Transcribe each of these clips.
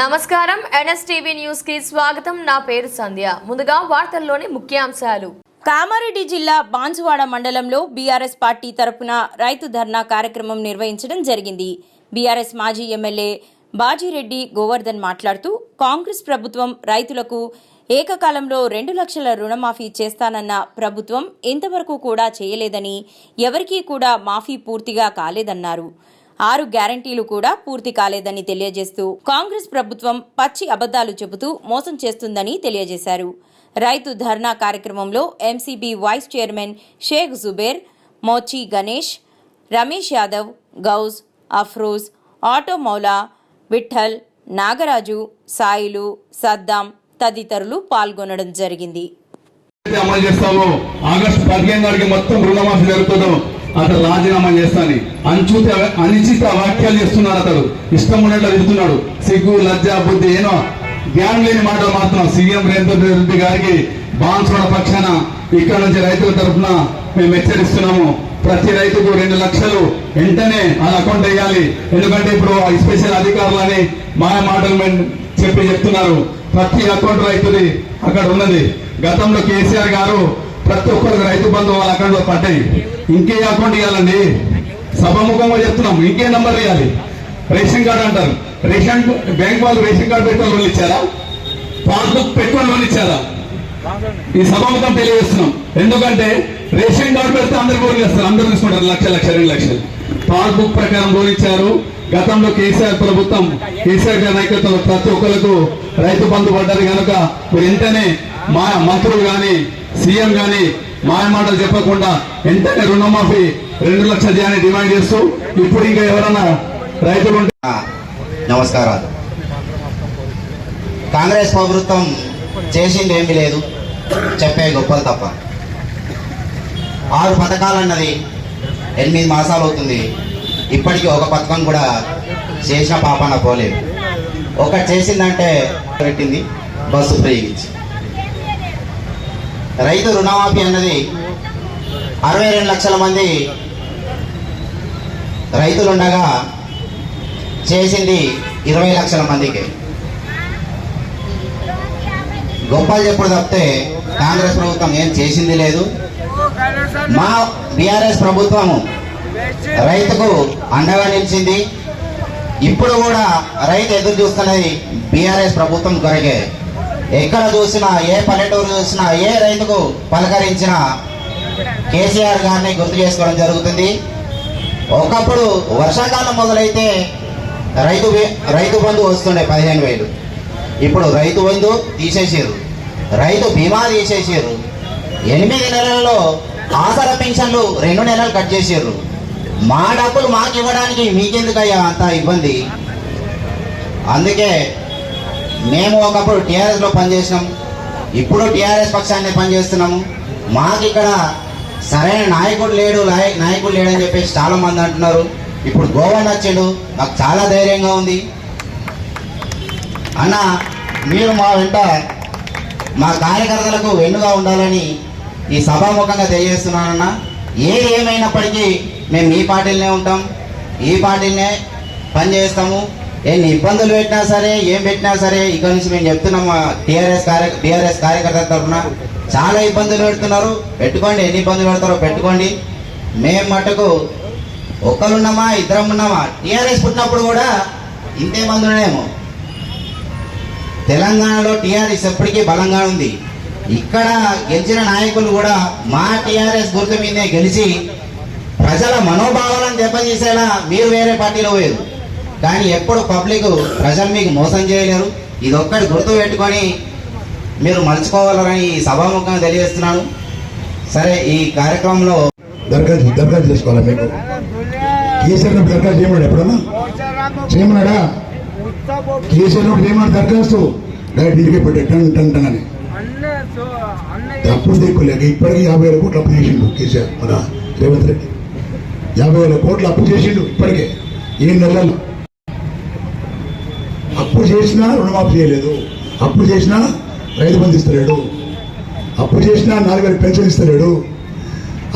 నమస్కారం. ఎన్ఎస్టీవీ న్యూస్కి స్వాగతం. నా పేరు సంధ్య. ముందుగా వార్తల్లోని ముఖ్యాంశాలు. కామారెడ్డి జిల్లా బాన్సువాడ మండలంలో బీఆర్ఎస్ పార్టీ తరపున రైతు ధర్నా కార్యక్రమం నిర్వహించడం జరిగింది. బీఆర్ఎస్ మాజీ ఎమ్మెల్యే బాజీరెడ్డి గోవర్ధన్ మాట్లాడుతూ కాంగ్రెస్ ప్రభుత్వం రైతులకు ఏకకాలంలో రెండు లక్షల రుణమాఫీ చేస్తానన్న ప్రభుత్వం ఇంతవరకు కూడా చేయలేదని ఎవరికీ కూడా మాఫీ పూర్తిగా కాలేదన్నారు. ఆరు గ్యారంటీలు కూడా పూర్తి కాలేదని తెలియజేస్తూ కాంగ్రెస్ ప్రభుత్వం పచ్చి అబద్దాలు చెబుతూ మోసం చేస్తుందని తెలియజేశారు. రైతు ధర్నా కార్యక్రమంలో MCB vice chairman Sheikh Zubair Mochi Ganesh Ramesh Yadav Ghouse Afroz auto Moula Vithal Nagaraju Sailu Saddam తదితరులు పాల్గొనడం జరిగింది. అమలు చేస్తామో ఆగస్టు పదిహేను నాటికి మొత్తం రుణమాఫీ జరుగుతుందో అతను రాజీనామా చేస్తాని. అంచుత అనిచిత వాక్యాలు చేస్తున్నాడు అతడు. ఇష్టం ఉన్నట్లు తిడుతున్నాడు సిగ్గు లజ్జ బుద్ధి ఏనో. జ్ఞానం లేని మాటలు మాత్రం సీఎం రేవంత్ రెడ్డి గారికి బాన్సోడ పక్షాన ఇక్కడ నుంచి రైతుల తరఫున మేము హెచ్చరిస్తున్నాము. ప్రతి రైతుకు రెండు లక్షలు వెంటనే వాళ్ళ అకౌంట్ వేయాలి. ఎందుకంటే ఇప్పుడు ఆ స్పెషల్ అధికారులని మాయ మాటలు చెప్పి చెప్తున్నారు. ప్రతి అకౌంట్ రైతుది అక్కడ ఉన్నది. గతంలో కేసీఆర్ గారు ప్రతి ఒక్కరికి రైతు బంధు వాళ్ళ అకౌంట్లో పడ్డాయి. ఇంకే అకౌంట్ ఇవ్వాలండి సభాముఖంగా చెప్తున్నాం. ఇంకే నంబర్ ఇవ్వాలి రేషన్ కార్డు అంటారు. రేషన్ బ్యాంక్ వాళ్ళు రేషన్ కార్డు పెట్టుకుని లోన్ ఇచ్చారా? పాస్బుక్ పెట్టుకుని లోన్ ఇచ్చారా? ఈ సభాముఖం తెలియజేస్తున్నాం. ఎందుకంటే రేషన్ కార్డు పెడితే అందరు లోన్ చేస్తారు. అందరు తీసుకుంటారు. లక్ష లక్ష రెండు లక్షలు. పాస్బుక్ ప్రకారం లోన్ ఇచ్చారు. గతంలో కేసీఆర్ ప్రభుత్వం కేసీఆర్ గారి నాయకత్వంలో ప్రతి ఒక్కరికి రైతు బంధు పడ్డారు కనుక మీరు వెంటనే మా మంత్రులు కానీ సీఎం గాని మాయమాటలు చెప్పకుండా వెంటనే రుణమాఫీ రెండు లక్షల చేయాలని డిమాండ్ చేస్తూ ఇప్పుడు ఇంకా ఎవరన్నా రైతులు నమస్కారాలు. కాంగ్రెస్ ప్రభుత్వం చేసింది ఏమీ లేదు. చెప్పే గొప్పలు తప్ప. ఆరు పథకాలు అన్నది ఎనిమిది మాసాలు అవుతుంది. ఇప్పటికీ ఒక పథకం కూడా చేసిన పాపన పోలేదు. ఒకటి చేసిందంటే పెట్టింది బస్సు ఫ్రీ ఇచ్చి రైతు రుణమాఫీ అన్నది అరవై రెండు లక్షల మంది రైతులుండగా చేసింది ఇరవై లక్షల మందికి. గొప్పలు చెప్పుడు తప్పితే కాంగ్రెస్ ప్రభుత్వం ఏం చేసింది లేదు. మా బీఆర్ఎస్ ప్రభుత్వము రైతుకు అండగా నిలిచింది. ఇప్పుడు కూడా రైతు ఎదురు చూస్తున్నది బీఆర్ఎస్ ప్రభుత్వం కొరకే. ఎక్కడ చూసినా ఏ పల్లెటూరు చూసినా ఏ రైతుకు పలకరించినా కేసీఆర్ గారిని గుర్తు చేసుకోవడం జరుగుతుంది. ఒకప్పుడు వర్షాకాలం మొదలైతే రైతు రైతు బంధు వస్తుండే పదిహేను వేలు. ఇప్పుడు రైతు బంధు తీసేసారు రైతు బీమా తీసేసారు ఎనిమిది నెలల్లో ఆసర పెన్షన్లు రెండు నెలలు కట్ చేసారు మా డబ్బులు మాకు ఇవ్వడానికి మీకెందుకయ్యా అంత ఇబ్బంది? అందుకే మేము ఒకప్పుడు టీఆర్ఎస్లో పనిచేసినాం. ఇప్పుడు టీఆర్ఎస్ పక్షాన్ని పనిచేస్తున్నాము. మాకు ఇక్కడ సరైన నాయకుడు లేడు నాయకుడు లేడని చెప్పేసి చాలా మంది అంటున్నారు. ఇప్పుడు గోవన్ వచ్చిండు మాకు చాలా ధైర్యంగా ఉంది. అన్న మీరు మా వెంట మా కార్యకర్తలకు వెన్నుగా ఉండాలని ఈ సభాముఖంగా తెలియజేస్తున్నానన్న. ఏ ఏమైనప్పటికీ మేము మీ పార్టీలనే ఉంటాం. ఈ పార్టీలనే పనిచేస్తాము. ఎన్ని ఇబ్బందులు పెట్టినా సరే ఏం పెట్టినా సరే ఇక్కడ నుంచి మేము చెప్తున్నాం టీఆర్ఎస్ కార్య టీఆర్ఎస్ కార్యకర్తల తరఫున. చాలా ఇబ్బందులు పెడుతున్నారు. పెట్టుకోండి ఎన్ని ఇబ్బందులు పెడతారో పెట్టుకోండి. మేము మటుకు ఒక్కరున్నామా ఇద్దరం ఉన్నామా? టీఆర్ఎస్ పుట్టినప్పుడు కూడా ఇంతే మంది ఉన్నాయేమో తెలంగాణలో టీఆర్ఎస్ ఎప్పటికీ బలంగా ఉంది. ఇక్కడ గెలిచిన నాయకులు కూడా మా టీఆర్ఎస్ గుర్తు మీదే గెలిచి ప్రజల మనోభావాలను దెబ్బతీసేలా మీరు వేరే పార్టీలో పోయారు. కానీ ఎప్పుడు పబ్లిక్ ప్రజలు మీకు మోసం చేయలేరు. ఇది ఒక్కటి గుర్తు పెట్టుకొని మీరు మలుచుకోవాలని ఈ సభాముఖంగా తెలియజేస్తున్నాను. సరే ఈ కార్యక్రమంలో దరఖాస్తు దరఖాస్తు చేసుకోవాలా మీకు? కేసీఆర్ దరఖాస్తు చేయమన్నాడు ఎప్పుడన్నా? చేయమన్నాడా? కేసీఆర్ నప్పుడు చేయమన్నాడు దరఖాస్తు? డైరెక్ట్ ఇంటికి పెట్టి. టన్ టన్ టన్ అని. అప్పుడు దిక్కులేక ఇప్పటికీ యాభై వేల కోట్లు అప్పు చేసిండు కేసీఆర్. మన రేవంత్ రెడ్డి. యాభై వేల కోట్లు అప్పు చేసిండు ఇప్పటికే. ఏడు నెలలు అప్పు చేసినా రుణమాఫీ చేయలేదు. అప్పు చేసినా రైతు బంధు ఇస్తలేడు. అప్పు చేసినా నాలుగు వేలు పెన్షన్ ఇస్తలేడు.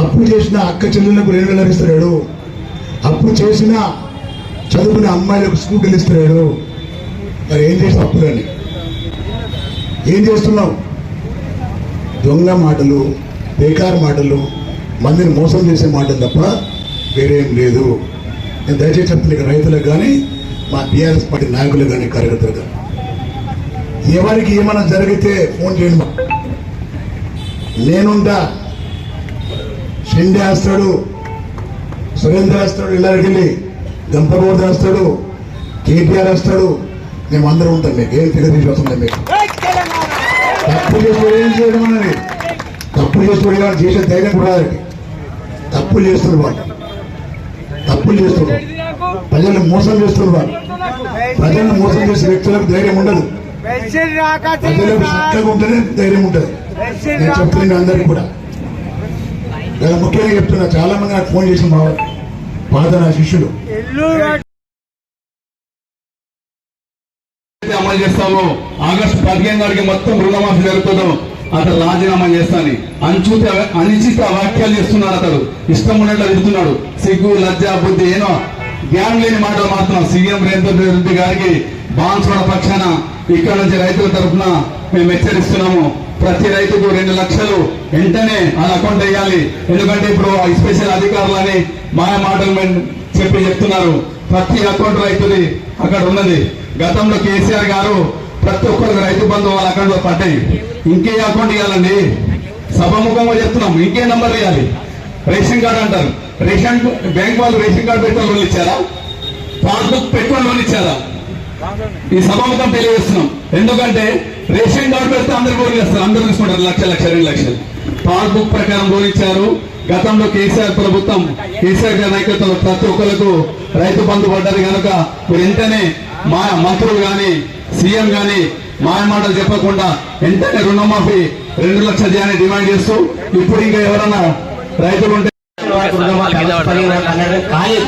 అప్పు చేసిన అక్క చెల్లెలకు రెండు వేలు ఇస్తలేడు. అప్పు చేసిన చదువుకునే అమ్మాయిలకు స్కూటీలు ఇస్తలేడు మరి ఏం చేసిన అప్పులని ఏం చేస్తున్నావు? దొంగ మాటలు బేకార్ మాటలు మందిని మోసం చేసే మాటలు తప్ప వేరేం లేదు. నేను దయచేసి చెప్తున్నా రైతులకు కానీ మా బీఆర్ఎస్ పార్టీ నాయకులకు కానీ కార్యకర్తలు కానీ. ఎవరికి ఏమైనా జరిగితే ఫోన్ చేయండి. నేనుంటా. షెండే వేస్తాడు సురేంద్ర వేస్తాడు ఇళ్ళకి వెళ్ళి గంపగోవర్ధన్ వేస్తాడు కేటీఆర్ వేస్తాడు. మేము అందరం ఉంటాం మీకు ఏం వస్తుంది మీకు. తప్పు చేసి ఏం చేయడం అనేది? తప్పు చేసి చేసే ధైర్యం కూడా తప్పులు చేస్తున్నారు వాళ్ళు. తప్పులు చేస్తున్నారు ప్రజల్ని మోసం చేస్తున్నారు. వాళ్ళు ప్రజల్ని మోసం చేసే వ్యక్తులకు ధైర్యం ఉండదు. ప్రజలకు చక్కగా ఉంటేనే ధైర్యం ఉంటుంది. నేను చెప్తున్నాను అందరికీ కూడా. నేను ముఖ్యంగా చెప్తున్నా చాలా మంది నాకు ఫోన్ చేసి మా పాత నా శిష్యులు. అయితే అమలు చేస్తామో ఆగస్టు పదిహేను నాటికి మొత్తం రుణమాఫీ జరుగుతుందో అతను రాజీనామా చేస్తాను. అంచుత అనిచిత వ్యాఖ్యలు చేస్తున్నాడు అతడు. ఇష్టం ఉన్నట్లు తిరుగుతున్నాడు సిగ్గు లజ్జ బుద్ధి ఏనో జ్ఞానం లేని మాటలు మాత్రం సీఎం రేవంత్ రెడ్డి గారికి బాన్స్వాడ పక్షాన ఇక్కడ నుంచి రైతుల తరఫున మేము హెచ్చరిస్తున్నాము. ప్రతి రైతుకు రెండు లక్షలు వెంటనే ఆ అకౌంట్ వేయాలి. ఎందుకంటే ఇప్పుడు ఈ స్పెషల్ అధికారులని మాయ మాటలు చెప్పి చెప్తున్నారు. ప్రతి అకౌంట్ రైతుది అక్కడ ఉన్నది. గతంలో కేసీఆర్ గారు ప్రతి ఒక్కరికి రైతు బంధు వాళ్ళ అకౌంట్లో పడ్డాయి. ఇంకే అకౌంట్ ఇవ్వాలండి సభముఖంగా చెప్తున్నాం. ఇంకే నంబర్ ఇవ్వాలి రేషన్ కార్డు అంటారు. రేషన్ బ్యాంక్ వాళ్ళు రేషన్ కార్డు పెట్టుకొని లోన్ ఇచ్చారా? పాస్బుక్ పెట్టుకొని లోన్ ఇచ్చారా? ఈ సభాముఖం తెలియజేస్తున్నాం. ఎందుకంటే రేషన్ కార్డు పెడితే అందరు లోన్ చేస్తారు. అందరూ తీసుకుంటారు. లక్ష లక్ష రెండు లక్షలు. పాస్బుక్ ప్రకారం లోన్ ఇచ్చారు. గతంలో కేసీఆర్ ప్రభుత్వం కేసీఆర్ గారి నాయకత్వంలో ప్రతి ఒక్కరికి రైతు బంధు పడ్డది కనుక వెంటనే మా మంత్రులు కానీ సీఎం కానీ మాయ మాటలు చెప్పకుండా వెంటనే రుణమాఫీ రెండు లక్షలు చేయాలని డిమాండ్ చేస్తూ ఇప్పుడు ఇంకా ఎవరన్నా రైతులు ఉంటే కానీ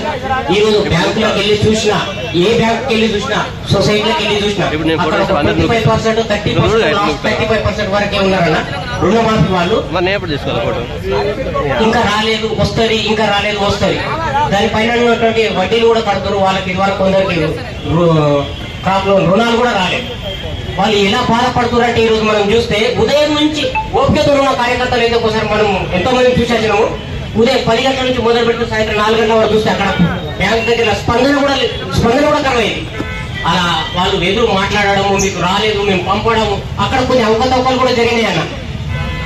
ఈ రోజు బ్యాంకులోకి వెళ్ళి చూసినా ఏ బ్యాంక్ వెళ్ళి చూసినా సొసైటీలోకి వెళ్ళి చూసినా ఇప్పుడు twenty five percent thirty percent thirty five percent వరకే ఉన్నారన్న రుణమాఫీ వాళ్ళు ఇంకా రాలేదు వస్తుంది ఇంకా రాలేదు వస్తుంది దానిపైన ఉన్నటువంటి వడ్డీలు కూడా కడుతున్నారు వాళ్ళకి ఇదివరకు కొందరికి క్రాప్ లోన్ రుణాలు కూడా రాలేదు వాళ్ళు ఎలా బాధపడుతున్నారంటే ఈ రోజు మనం చూస్తే ఉదయం నుంచి ఓపికతో ఉన్న కార్యకర్తలు అయితే ఒకసారి మనం ఎంతో మంది చూసేసినాము ఉదయం పది గంటల నుంచి మొదలు పెట్టిన సాయంత్రం నాలుగు గంటల వరకు చూస్తే అక్కడ బ్యాంక్ దగ్గర స్పందన కూడా స్పందన కూడా కరమైంది అలా వాళ్ళు ఎదురు మాట్లాడడము మీకు రాలేదు మేము పంపడము అక్కడ కొన్ని అవకతవకలు కూడా జరిగినాయి అన్న.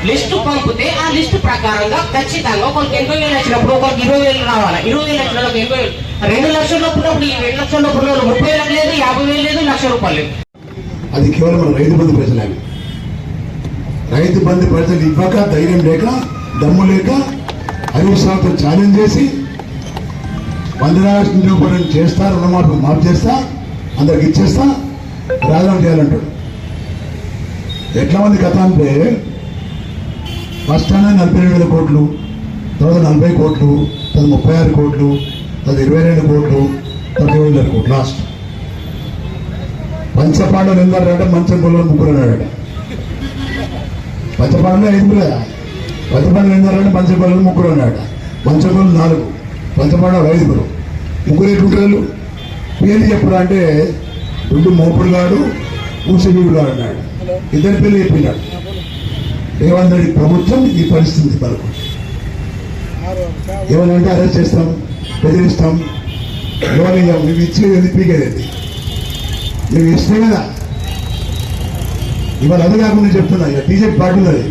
లిస్టు పంపితే ఆ లిస్టు ప్రకారంగా ఖచ్చితంగా ఒకరికి ఎనభై వేలు వచ్చినప్పుడు ఒకరికి ఇరవై వేలు రావాలి? ఇరవై వేలు వచ్చిన వాళ్ళకి ఎనభై వేలు. రెండు లక్షల ఉన్నప్పుడు ఈ రెండు లక్షల లోపు ఉన్న ముప్పై వేలకు లేదు యాభై వేలు లేదు లక్ష రూపాయలు లేదు. అది కేవలం రైతు బంధు ప్రజలే. రైతు బంధు ప్రజలు ఇవ్వక ధైర్యం లేక దమ్ము లేక ఐదు శాతం ఛాలెంజ్ చేసి వందనాలు నిరూపణ చేస్తా రుణమాఫీ మాఫ్ చేస్తా అందరికి ఇచ్చేస్తా రాజీనామా చేయాలంటాడు. ఎట్లా మంది కథ అంటే ఫస్ట్ అనేది నలభై రెండు వేల కోట్లు తర్వాత నలభై కోట్లు తర్వాత ముప్పై ఆరు కోట్లు తర్వాత ఇరవై రెండు కోట్లు తర్వాత ఇరవై వేల కోట్లు లాస్ట్ పంచపాండవులు ఎందరంటే మంచం పొలం ముగ్గురు అన్నాడట పంచపాండవులు ఐదుగురు. కదా పంచపాండవులు ఎందరంటే ముగ్గురు అన్నాడు మంచం నాలుగు పంచపాండవులు ఐదుగురు. ముగ్గురు ఎట్లుంటారు పేర్లు చెప్పరా అంటే రెండు మోపుడు గాడు ఊసవీడు గాడు అన్నాడు. ఇద్దరి పేర్లు చెప్పినాడు. రేవంత్ రెడ్డి ప్రభుత్వం ఈ పరిస్థితి మనకు ఏమనంటే అరెస్ట్ చేస్తాం బెదిరిస్తాం. ఎవరు నువ్వు ఇచ్చేది ఎందుకు పీకేది నువ్వు ఇస్తే కదా. ఇవాళ అది కాకుండా చెప్తున్నా ఇక బీజేపీ పార్టీ అది.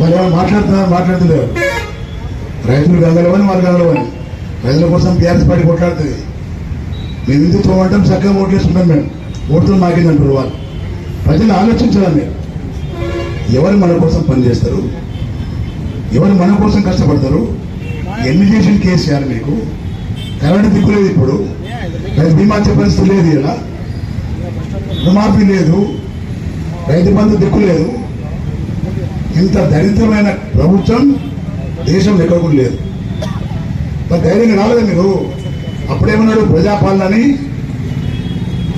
వాళ్ళు ఎవరు మాట్లాడుతున్నారు? మాట్లాడుతున్నారు. రైతులు గంగలవని వాళ్ళు గంగలవని రైతుల కోసం టీఆర్ఎస్ పార్టీ కొట్లాడుతుంది. మేము ఎందుకు తోమంటాం చక్కగా ఓట్లు వేసుకుంటాం మేము. ఓట్లు మాకిందంటారు వాళ్ళు. ప్రజలు ఆలోచించాలి మీరు? ఎవరు మన కోసం పనిచేస్తారు ఎవరు మన కోసం కష్టపడతారు? ఎన్ని చేసిన కేసీఆర్ మీకు? కరెంటు దిక్కు లేదు ఇప్పుడు. రైతు బీమా వచ్చే పరిస్థితి లేదు ఇలా. రుణమాఫీ లేదు. రైతు బంధు దిక్కు లేదు. ఇంత దరిద్రమైన ప్రభుత్వం దేశంలో ఎక్కడ కూడా లేదు. మరి ధైర్యంగా రాలేదు మీరు? అప్పుడేమన్నాడు? ప్రజాపాలనని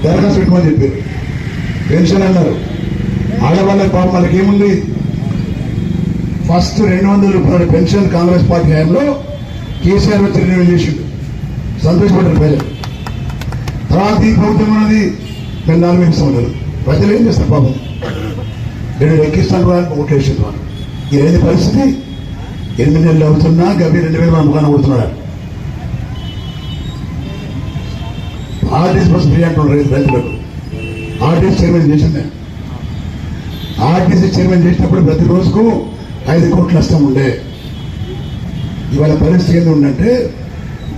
దరఖాస్తు పెట్టమని చెప్పారు. పెన్షన్ అన్నారు. ఆడవాళ్ళకి పాపం వాళ్ళకి ఏముంది? ఫస్ట్ రెండు వందల రూపాయల పెన్షన్ కాంగ్రెస్ పార్టీ హయాంలో కేసీఆర్ వచ్చి రెన్యూ చేసిండు. సంతోషపడ్డారు ప్రజలు. తర్వాత ఈ ప్రభుత్వం ఉన్నది మేము నాలుగు ప్రజలు ఏం చేస్తారు పాపం? నేను ఎక్కిస్తాను రా ఓట్లు వాళ్ళు పరిస్థితి? ఎనిమిది నెలలు అవుతున్నా గవి రెండు వేలు ముఖాన్ని కొడుతున్నాడు ఆర్టీసీ బస్ ఫ్రీ అంటున్నారు రైతు రైతులకు. ఆర్టీసీ చైర్మన్ చేసిందే ఆర్టీసీ చైర్మన్ చేసినప్పుడు ప్రతి రోజుకు ఐదు కోట్ల నష్టం ఉండే. ఇవాళ పరిస్థితి ఏంది ఉందంటే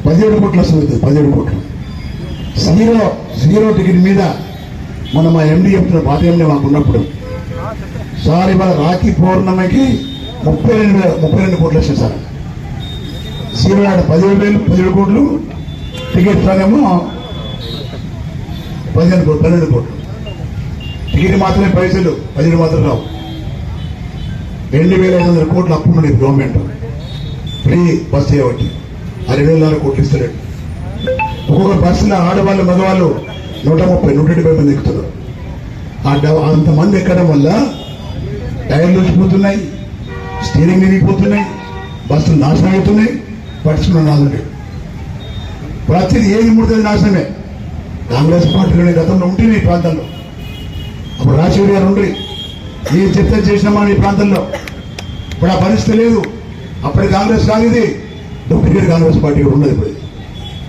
పదిహేడు కోట్ల నష్టం అవుతుంది పదిహేడు కోట్లు. జీరో జీరో టికెట్ మీద మన మా ఎండి చెప్తున్న పాత ఎండి మాకు ఉన్నప్పుడు సార్ ఇవాళ రాఖీ పౌర్ణమికి ముప్పై రెండు వేల ముప్పై రెండు కోట్లు వచ్చింది సార్. పదిహేడు వేలు పదిహేడు కోట్లు. టికెట్ సారేమో పదిహేను కోట్లు పన్నెండు కోట్లు. టికెట్ మాత్రమే పైసలు పదిహేడు మాత్రం రావు. రెండు వేల ఐదు వందల కోట్లు అప్పు ఉన్నది గవర్నమెంట్. ఫ్రీ బస్ చేయబట్టి. ఆ రెండు వేల నాలుగు కోట్లు ఇస్తలేడు. ఒక్కొక్క బస్సులో ఆడవాళ్ళు మగవాళ్ళు నూట ముప్పై నూట డెబ్బై మంది ఎక్కుతున్నారు. ఆ అంతమంది ఎక్కడం వల్ల టైర్లు వచ్చిపోతున్నాయి స్టీరింగ్ విరిగిపోతున్నాయి బస్సులు నాశనం అవుతున్నాయి పట్టుకున్న నాలుగు ప్రతిది ఏది ముడుతుంది నాశనమే. కాంగ్రెస్ పార్టీలోనే గతంలో ఉంటే ఈ ప్రాంతంలో. అప్పుడు రాజశేఖర్ గారు ఉండి మీరు చెప్తే చేసినామా ఈ ప్రాంతంలో? ఇప్పుడు ఆ పరిస్థితి లేదు. అప్పటి కాంగ్రెస్ కాదు ఇది డూప్లికేట్ కాంగ్రెస్ పార్టీ ఉన్నది ఇప్పుడు.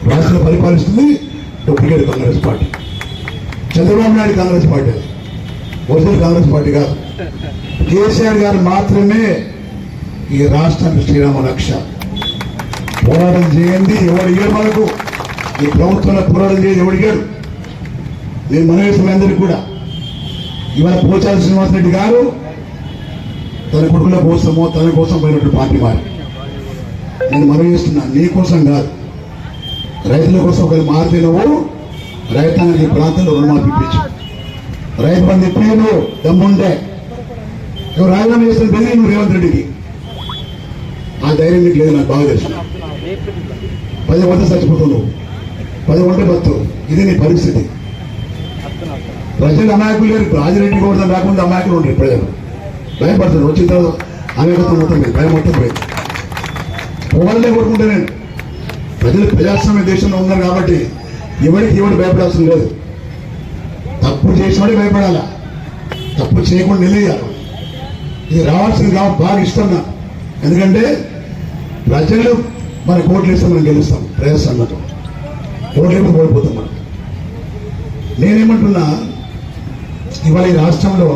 రాష్ట్రంలో పరిపాలిస్తుంది duplicate Congress party. Chandrababu Naidu Congress party అది. ఒరిజినల్ కాంగ్రెస్ పార్టీ కాదు. కేసీఆర్ గారు మాత్రమే ఈ రాష్ట్రానికి శ్రీరామ రక్ష. పోరాటం చేయండి ఎవరు మనకు ఈ ప్రభుత్వంలో పోరాటం చేయండి ఎవరు నేను మనవేసిన అందరికీ కూడా. ఇవాళ పోచాల శ్రీనివాసరెడ్డి గారు తన కొడుకుల కోసమో తన కోసం పోయినటువంటి పార్టీ మారి నేను మనవి చేస్తున్నాను నీ కోసం కాదు. రైతుల కోసం ఒకరు మారితే నువ్వు ఈ ప్రాంతంలో రుణమాఫీ ఇప్పించు. రైతు బంధు ఎప్పుడైనా నువ్వు దమ్ముంటే నువ్వు రాజీనామా చేసిన బెదిరి నువ్వు రేవంత్ రెడ్డికి? ఆ ధైర్యం నీకు లేదు నాకు బాగా తెలుసు. పది వంట చచ్చిపోతున్నావు పది వంట బతు ఇది నీ పరిస్థితి. ప్రజలు అమాయకులు లేరు. రాజిరెడ్డి కూడా రాకుండా అమాయకులు ఉండరు ప్రజలు. భయపడుతున్నారు. వచ్చిన తర్వాత అమాయకత్వం మొత్తం భయం మొత్తం పోయింది. పోవాలనే కోరుకుంటా నేను. ప్రజలు ప్రజాస్వామ్య దేశంలో ఉన్నారు కాబట్టి ఎవరికి ఎవరు భయపడాల్సిన లేదు. తప్పు చేసినవాడే భయపడాలా? తప్పు చేయకుండా నిలయాలి ఇది రావాల్సింది కాబట్టి బాగా ఇష్టం నాకు. ఎందుకంటే ప్రజలు మన కోట్లు ఇస్తే మనం గెలుస్తాం. ప్రజాస్వామ్యంతో ఓట్లు ఎప్పుడు ఓడిపోతాం మనం. నేనేమంటున్నా ఇవాళ ఈ రాష్ట్రంలో